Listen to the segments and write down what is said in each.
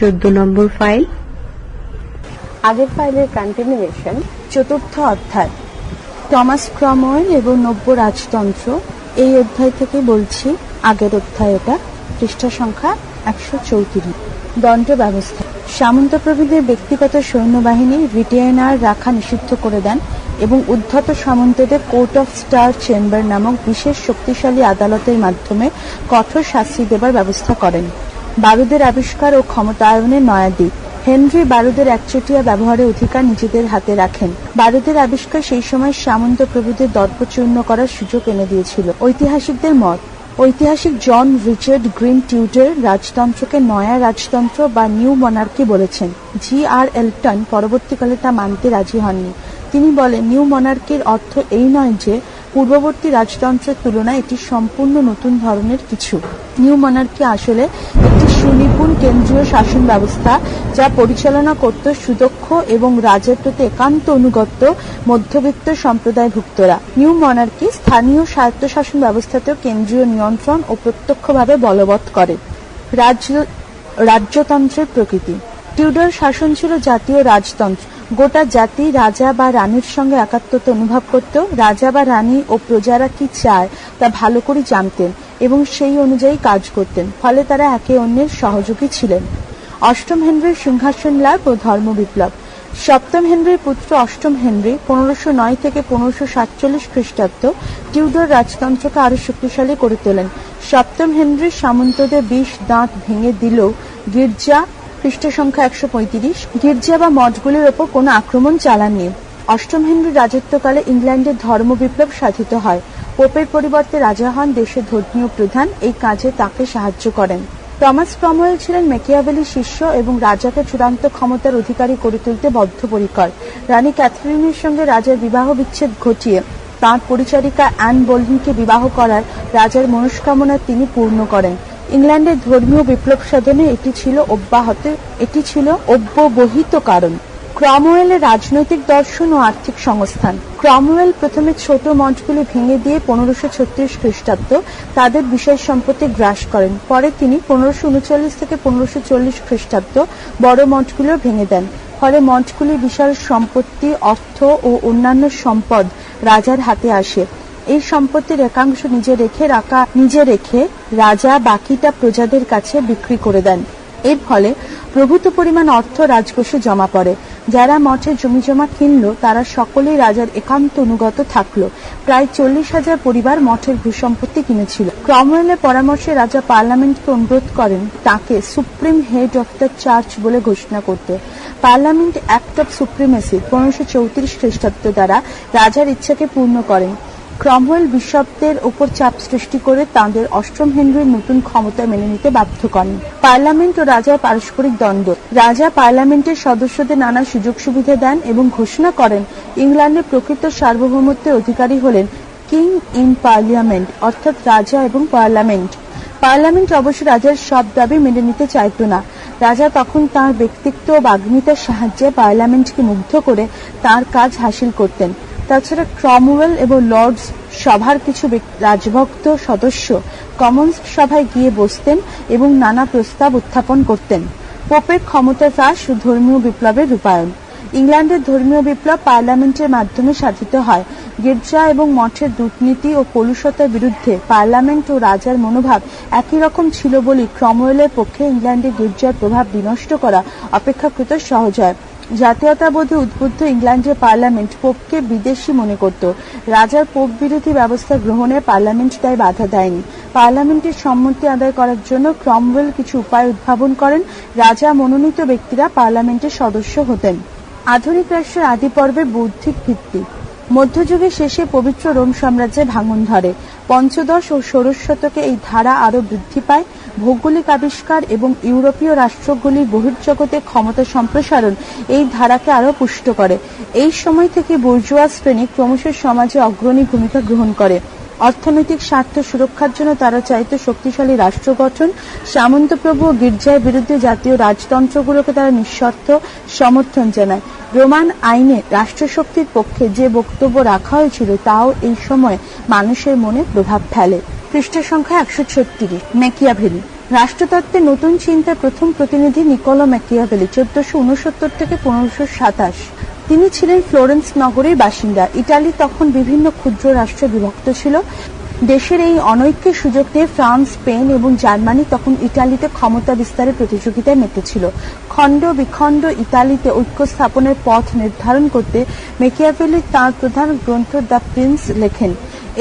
চোদ্দ নম্বর ফাইল। আগের ফাইলের কন্টিনিউয়েশন চতুর্থ অধ্যায়। টমাস ক্রমওয়েল এবং নব্য রাজতন্ত্র। এই অধ্যায় থেকে বলছি, আগের অধ্যায় এটা। পৃষ্ঠা সংখ্যা একশো চৌত্রিশ। দণ্ড ব্যবস্থা। সামন্ত প্রভৃতির ব্যক্তিগত সৈন্যবাহিনী রিটেনার রাখা নিষিদ্ধ করে দেন এবং উদ্ধত সামন্তদের কোর্ট অফ স্টার চেম্বার নামক বিশেষ শক্তিশালী আদালতের মাধ্যমে কঠোর শাস্তি দেবার ব্যবস্থা করেন। বারুদের আবিষ্কার ও ক্ষমতায়নের নয়াদি হেনরি বারুদের একচেটিয়া ব্যবহারের অধিকার নিজেদের হাতে রাখেন। বারুদের আবিষ্কার সেই সময় সামন্ত প্রভুদের দর্পচূর্ণ করার সুযোগ এনে দিয়েছিল। ঐতিহাসিকদের মত, ঐতিহাসিক জন রিচার্ড গ্রিন টিউটার রাজতন্ত্রকে নয়া রাজতন্ত্র বা নিউ মনার্কি বলেছেন। জি আর এলটন পরবর্তীকালে তা মানতে রাজি হননি। তিনি বলেন, নিউ মনার্কির অর্থ এই নয় যে, পূর্ববর্তী রাজতন্ত্রের তুলনায় এটি সম্পূর্ণ নতুন ধরনের কিছু। নিউ মনার্কি আসলে একটি সুনিপুণ কেন্দ্রীয় শাসন ব্যবস্থা যা পরিচালনা করত সুদক্ষ এবং রাজের প্রতি একান্ত অনুগত মধ্যবিত্ত সম্প্রদায়ভুক্তরা। নিউ মনার্কি স্থানীয় স্বায়ত্তশাসন ব্যবস্থাতেও কেন্দ্রীয় নিয়ন্ত্রণ ও প্রত্যক্ষভাবে বলবৎ করে। রাজ্য, রাজ্যতন্ত্রের প্রকৃতি। টিউডার শাসন ছিল জাতীয় রাজতন্ত্র। গোটা জাতি রাজা বা রানীর সঙ্গে একাত্মতা অনুভব করত রাজা বা রানী ও প্রজারা কি চায় তা ভালো করে জানতেন। এবং সেই অনুযায়ী কাজ করতেন, ফলে তারা একে অন্যের সহযোগী ছিলেন। অষ্টম হেনরির সিংহাসন লাভ ও ধর্ম বিপ্লব। সপ্তম হেনরির পুত্র অষ্টম হেনরি পনেরোশো নয় থেকে পনেরোশো সাতচল্লিশ খ্রিস্টাব্দ টিউডর রাজতন্ত্রকে আরও শক্তিশালী করে তোলেন। সপ্তম হেনরির সামন্তদের বিষ দাঁত ভেঙে দিলেও গির্জা খ্রিস্ট সংখ্যা একশো পঁয়ত্রিশ, গির্জা বা মঠগুলির ওপর কোনো আক্রমণ চালাননি। অষ্টম হেনরির রাজত্বকালে ইংল্যান্ডের ধর্ম বিপ্লব সাধিত হয়। পোপের পরিবর্তে রাজা হন দেশের ধর্মীয় প্রধান। এই কাজে তাকে সাহায্য করেন। টমাস ক্রমওয়েল ছিলেন মেকিয়াভেলি শিষ্য এবং রাজাকে চূড়ান্ত ক্ষমতার অধিকারী করে তুলতে বদ্ধপরিকর। রানী ক্যাথরিনের সঙ্গে রাজার বিবাহ বিচ্ছেদ ঘটিয়ে তাঁর পরিচারিকা অ্যান বোলিনকে বিবাহ করার রাজার মনস্কামনা তিনি পূর্ণ করেন। ইংল্যান্ডের ধর্মীয় বিপ্লব সাধনে এটি ছিল অব্যাহত, এটি ছিল অব্যবহিত কারণ। ক্রমওয়েলের রাজনৈতিক দর্শন ও আর্থিক সংস্থান। ক্রমওয়েল প্রথমে ছোট মঠগুলি ভেঙে দিয়ে পনেরোশো ছত্রিশ খ্রিস্টাব্দ তাদের বিষয় সম্পত্তি গ্রাস করেন। পরে তিনি পনেরোশো উনচল্লিশ থেকে পনেরোশো চল্লিশ খ্রিস্টাব্দ বড় মঠগুলো ভেঙে দেন। ফলে মঠগুলির বিশাল সম্পত্তি, অর্থ ও অন্যান্য সম্পদ রাজার হাতে আসে। এই সম্পত্তির একাংশ নিজে রেখে রাখা, নিজে রেখে রাজা বাকিটা প্রজাদের কাছে বিক্রি করে দেন। এর ফলে প্রভূত পরিমাণ অর্থ রাজকোষে জমা পড়ে। যারা মঠে জমিজমা কিনল, তারা সকলেই রাজার একান্ত অনুগত থাকল। প্রায় চল্লিশ হাজার পরিবার মঠের ভূসম্পত্তি কিনেছিল। ক্রমওয়েলের পরামর্শে রাজা পার্লামেন্টকে অনুরোধ করেন তাকে supreme head of the church বলে ঘোষণা করতে। পার্লামেন্ট অ্যাক্ট অফ সুপ্রিমেসি পনেরোশো চৌত্রিশ খ্রিস্টাব্দ দ্বারা রাজার ইচ্ছাকে পূর্ণ করেন। ক্রমওয়েল বিশপদের ওপর চাপ সৃষ্টি করে তাঁদের অষ্টম হেনরির নতুন ক্ষমতা মেনে নিতে বাধ্য করেন। পার্লামেন্ট ও রাজার পারস্পরিক দ্বন্দ্ব। রাজা পার্লামেন্টের সদস্যদের নানা সুযোগ সুবিধা দেন এবং ঘোষণা করেন, ইংল্যান্ডের প্রকৃত সার্বভৌমত্বের অধিকারী হলেন কিং ইন পার্লিয়ামেন্ট, অর্থাৎ রাজা এবং পার্লামেন্ট। পার্লামেন্ট অবশ্য রাজার সব দাবি মেনে নিতে চাইত না। রাজা তখন তাঁর ব্যক্তিত্ব ও বাগ্মিতার সাহায্যে পার্লামেন্টকে মুগ্ধ করে তার কাজ হাসিল করতেন। তাছাড়া ক্রমওয়েল এবং লর্ডস সভার কিছু রাজভক্ত সদস্য কমন্স সভায় গিয়ে বসতেন এবং নানা প্রস্তাব উত্থাপন করতেন। পোপের ক্ষমতা ও ধর্মীয় বিপ্লবের রূপায়ণ। ইংল্যান্ডের ধর্মীয় বিপ্লব পার্লামেন্টের মাধ্যমে সাধিত হয়। গির্জা এবং মঠের দুর্নীতি ও কলুষতার বিরুদ্ধে পার্লামেন্ট ও রাজার মনোভাব একই রকম ছিল বলে ক্রমওয়েলের পক্ষে ইংল্যান্ডে গির্জার প্রভাব বিনষ্ট করা অপেক্ষাকৃত সহজ হয়। জাতীয়তাবোধে উদ্বুদ্ধ ইংল্যান্ডের পার্লামেন্ট পোপকে বিদেশি মনে করত। রাজার পোপ বিরোধী ব্যবস্থা গ্রহণে পার্লামেন্ট তাই বাধা দেয়নি। পার্লামেন্টের সম্মতি আদায় করার জন্য ক্রমওয়েল কিছু উপায় উদ্ভাবন করেন রাজা মনোনীত ব্যক্তিরা পার্লামেন্টের সদস্য হতেন। আধুনিক রাষ্ট্রের আদি পর্বে বৌদ্ধিক ভিত্তি। মধ্যযুগের শেষে পবিত্র রোম সাম্রাজ্যে ভাঙন ধরে। পঞ্চদশ ও ষোড়শ শতকে এই ধারা আরও বৃদ্ধি পায়। ভৌগোলিক আবিষ্কার এবং ইউরোপীয় রাষ্ট্রগুলির বহির্জগতে ক্ষমতা সম্প্রসারণ এই ধারাকে আরও পুষ্ট করে। এই সময় থেকে বর্জুয়া শ্রেণি ক্রমশ সমাজে অগ্রণী ভূমিকা গ্রহণ করে। অর্থনৈতিক স্বার্থ সুরক্ষার জন্য তারা চাইতো শক্তিশালী রাষ্ট্র গঠন। সামন্তপ্রভু ও গির্জার বিরুদ্ধে জাতীয় রাজতন্ত্রগুলোকে তারা নিঃশর্ত সমর্থন জানায়। রোমান আইনে রাষ্ট্রশক্তির পক্ষে যে বক্তব্য রাখা হয়েছিল, তাও এই সময় মানুষের মনে প্রভাব ফেলে। পৃষ্ঠ সংখ্যা একশো ছত্রিশ, ম্যাকিয়াভেলি। রাষ্ট্রতত্ত্বে নতুন চিন্তার প্রথম প্রতিনিধি নিকোলা ম্যাকিয়াভেলি, চোদ্দশো উনসত্তর থেকে পনেরোশো সাতাশ। তিনি ছিলেন ফ্লোরেন্স নগরের বাসিন্দা। ইটালি তখন বিভিন্ন ক্ষুদ্র রাষ্ট্রে বিভক্ত ছিল। দেশের এই অনৈক্যের সুযোগ নিয়ে ফ্রান্স, স্পেন এবং জার্মানি তখন ইটালিতে ক্ষমতা বিস্তারের প্রতিযোগিতায় মেতেছিল। খণ্ড বিখণ্ড ইতালিতে ঐক্য স্থাপনের পথ নির্ধারণ করতে মেকিয়াভেলি তাঁর প্রধান গ্রন্থ দ্য প্রিন্স লেখেন।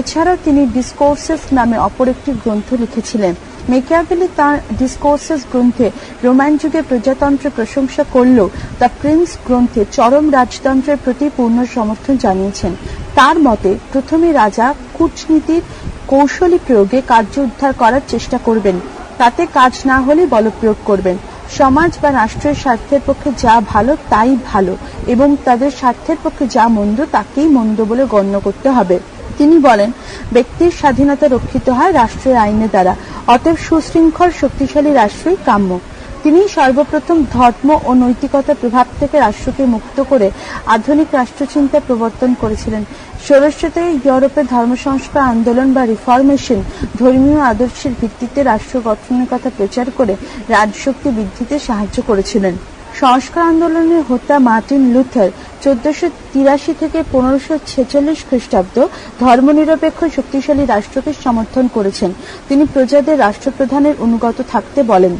এছাড়াও তিনি ডিসকোর্সেস নামে অপর একটি গ্রন্থ লিখেছিলেন। মেকিয়াভেলি তাঁর ডিসকোর্সেস গ্রন্থে রোমান যুগে প্রজাতন্ত্রের প্রশংসা করলেও দ্য প্রিন্স গ্রন্থে চরম রাজতন্ত্রের প্রতি পূর্ণ সমর্থন জানিয়েছেন। তার মতে, প্রথমে রাজা কূটনীতির কৌশলী প্রয়োগে কার্য উদ্ধার করার চেষ্টা করবেন। তাতে কাজ না হলে বলপ্রয়োগ করবেন। সমাজ বা রাষ্ট্রের স্বার্থের পক্ষে যা ভালো, তাই ভালো এবং তাদের স্বার্থের পক্ষে যা মন্দ, তাকেই মন্দ বলে গণ্য করতে হবে। তিনি বলেন, ব্যক্তির স্বাধীনতা রক্ষিত হয় রাষ্ট্রের আইনের দ্বারা, অতএব সুশৃঙ্খল, শক্তিশালী রাষ্ট্রই কাম্য। তিনি সর্বপ্রথম ধর্ম ও নৈতিকতার প্রভাব থেকে রাষ্ট্রকে মুক্ত করে আধুনিক রাষ্ট্রচিন্তা প্রবর্তন করেছিলেন। ষোড়শ ইউরোপে ধর্ম সংস্কার আন্দোলন বা রিফরমেশন ধর্মীয় আদর্শের ভিত্তিতে রাষ্ট্র গঠনের কথা প্রচার করে রাজশক্তি বৃদ্ধিতে সাহায্য করেছিলেন। সংস্কার আন্দোলনের হোতা মার্টিন লুথার চোদ্দশো তিরাশি থেকে পনেরোশো ছেচল্লিশ খ্রিস্টাব্দ ধর্মনিরপেক্ষ শক্তিশালী রাষ্ট্রকে সমর্থন করেছেন। তিনি প্রজাদের রাষ্ট্রপ্রধানের অনুগত থাকতে বলেন।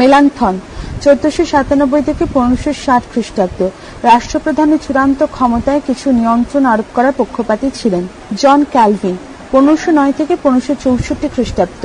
মেলান্থন চোদ্দশো সাতানব্বই থেকে পনেরোশো ষাট খ্রিস্টাব্দ। রাষ্ট্রপ্রধানের চূড়ান্ত ক্ষমতায় কিছু নিয়ন্ত্রণ আরোপ করার পক্ষপাতী ছিলেন। জন ক্যালভিন, পনেরোশো নয় থেকে পনেরোশো চৌষট্টি খ্রিস্টাব্দ।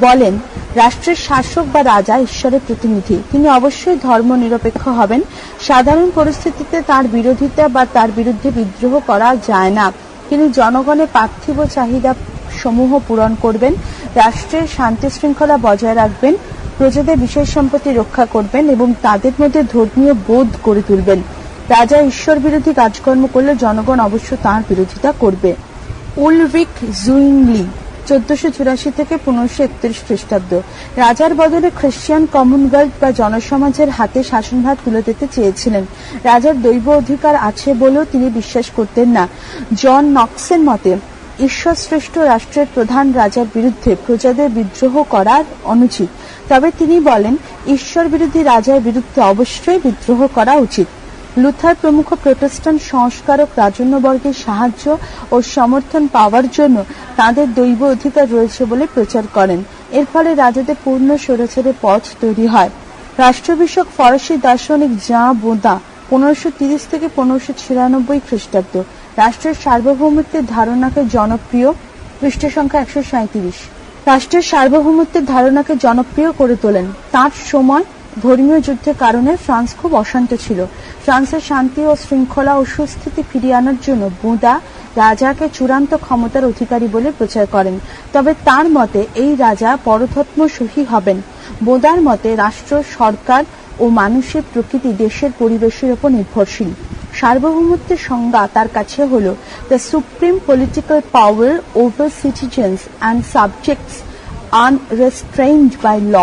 বলেন, রাষ্ট্রের শাসক বা রাজা ঈশ্বরের প্রতিনিধি। তিনি অবশ্যই ধর্ম নিরপেক্ষ হবেন। সাধারণ পরিস্থিতিতে তার বিরোধিতা বা তার বিরুদ্ধে বিদ্রোহ করা যায় না। তিনি জনগণের পার্থিব চাহিদা সমূহ পূরণ করবেন, রাষ্ট্রের শান্তি শৃঙ্খলা বজায় রাখবেন, প্রজাদের বিশেষ সম্পত্তি রক্ষা করবেন এবং তাদের মধ্যে ধর্মীয় বোধ গড়ে তুলবেন। রাজা ঈশ্বর বিরোধী কাজকর্ম করলে জনগণ অবশ্য তার বিরোধিতা করবে। উলরিক জুইংলি চোদ্দশো চুরাশি থেকে পনেরোশো একত্রিশ খ্রিস্টাব্দ। রাজার বদলে খ্রিস্টিয়ান কমনওয়েলথ বা জনসমাজের হাতে শাসনভার তুলে দিতে চেয়েছিলেন। রাজার দৈব অধিকার আছে বলেও তিনি বিশ্বাস করতেন না। জন নক্সের মতে ঈশ্বর শ্রেষ্ঠ রাষ্ট্রের প্রধান রাজার বিরুদ্ধে প্রজাদের বিদ্রোহ করার অনুচিত। তবে তিনি বলেন ঈশ্বর বিরোধী রাজার বিরুদ্ধে অবশ্যই বিদ্রোহ করা উচিত। লুথার প্রমুখ প্রোটেস্ট্যান্ট সংস্কারক রাজন্যবর্গের সাহায্য ও সমর্থন পাওয়ার জন্য তাদের দৈব অধিকার রয়েছে বলে প্রচার করেন। এর ফলে রাজাদের পূর্ণ স্বৈরাচারের পথ তৈরি হয়। রাষ্ট্রবিষয়ক ফরাসি দার্শনিক জা বোদা পনেরোশো তিরিশ থেকে পনেরোশো ছিয়ানব্বই খ্রিস্টাব্দ রাষ্ট্রের সার্বভৌমত্বের ধারণাকে জনপ্রিয় পৃষ্ঠ সংখ্যা একশো সাঁত্রিশ রাষ্ট্রের সার্বভৌমত্বের ধারণাকে জনপ্রিয় করে তোলেন। তার সময় ধর্মীয় যুদ্ধের কারণে ফ্রান্স খুব অশান্ত ছিল। ফ্রান্সের শান্তি ও শৃঙ্খলা ও সুস্থিতি ফিরিয়ে আনার জন্য বুদা রাজাকে চূড়ান্ত ক্ষমতার অধিকারী বলে প্রচার করেন। তবে তার মতে এই রাজা পরধর্ম সহি হবেন। বোদার মতে রাষ্ট্র, সরকার ও মানুষের প্রকৃতি দেশের পরিবেশের উপর নির্ভরশীল। সার্বভৌমত্বের সংজ্ঞা তার কাছে হল the supreme political power over citizens and subjects unrestrained by law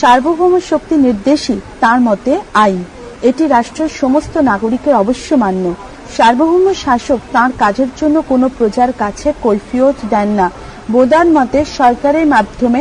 সার্বভৌম শক্তি নির্দেশই তার মতে আইন। এটি রাষ্ট্রের সমস্ত নাগরিকের অবশ্য মান্য সার্বভৌম শাসক তার কাজের জন্য কোনো প্রজার কাছে কৈফিয়ত দেন না। বোদার মতে সরকারের মাধ্যমে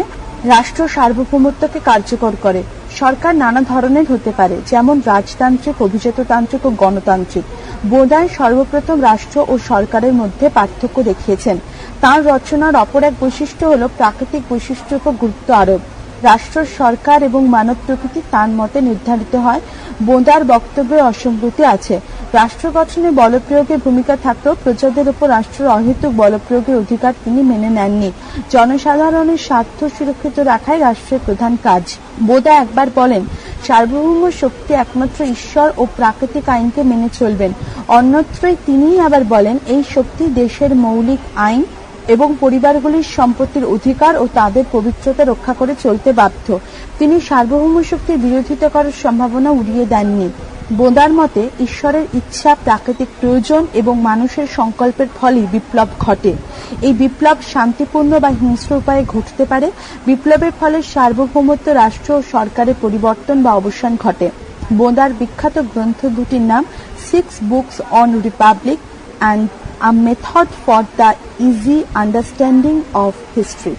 রাষ্ট্র সার্বভৌমত্বকে কার্যকর করে। সরকার নানা ধরনের হতে পারে, যেমন রাজতান্ত্রিক, অভিজাততান্ত্রিক ও গণতান্ত্রিক। বোদায় সর্বপ্রথম রাষ্ট্র ও সরকারের মধ্যে পার্থক্য দেখিয়েছেন। তার রচনার অপর এক বৈশিষ্ট্য হল প্রাকৃতিক বৈশিষ্ট্যের উপর গুরুত্ব আরোপ। রাষ্ট্র, সরকার এবং মানব প্রকৃতি তার মতে নির্ধারিত হয়। বোদার বক্তব্যে অসঙ্গতি আছে। রাষ্ট্র গঠনে বলপ্রয়োগের ভূমিকা থাকলেও প্রজাদের উপর রাষ্ট্রের অহেতুক বলপ্রয়োগের অধিকার তিনি মেনে নেননি। জনসাধারণের স্বার্থ সুরক্ষিত রাখাই রাষ্ট্রের প্রধান কাজ। বোদা একবার বলেন, সার্বভৌম শক্তি একমাত্র ঈশ্বর ও প্রাকৃতিক আইনকে মেনে চলবেন। অন্যত্রই তিনিই আবার বলেন, এই শক্তি দেশের মৌলিক আইন এবং পরিবারগুলির সম্পত্তির অধিকার ও তাদের পবিত্রতা রক্ষা করে চলতে বাধ্য। তিনি সার্বভৌম শক্তির বিরোধিতা করার সম্ভাবনা উড়িয়ে দেননি। বোদার মতে, ঈশ্বরের ইচ্ছা প্রাকৃতিক প্রয়োজন এবং মানুষের সংকল্পের ফলেই বিপ্লব ঘটে। এই বিপ্লব শান্তিপূর্ণ বা হিংস্র উপায়ে ঘটতে পারে। বিপ্লবের ফলে সার্বভৌমত্ব রাষ্ট্র ও সরকারের পরিবর্তন বা অবসান ঘটে। বোদার বিখ্যাত গ্রন্থ দুটির নাম six books on republic and a method for the easy understanding of history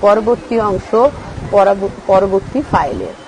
পরবর্তী অংশ পরবর্তী ফাইলের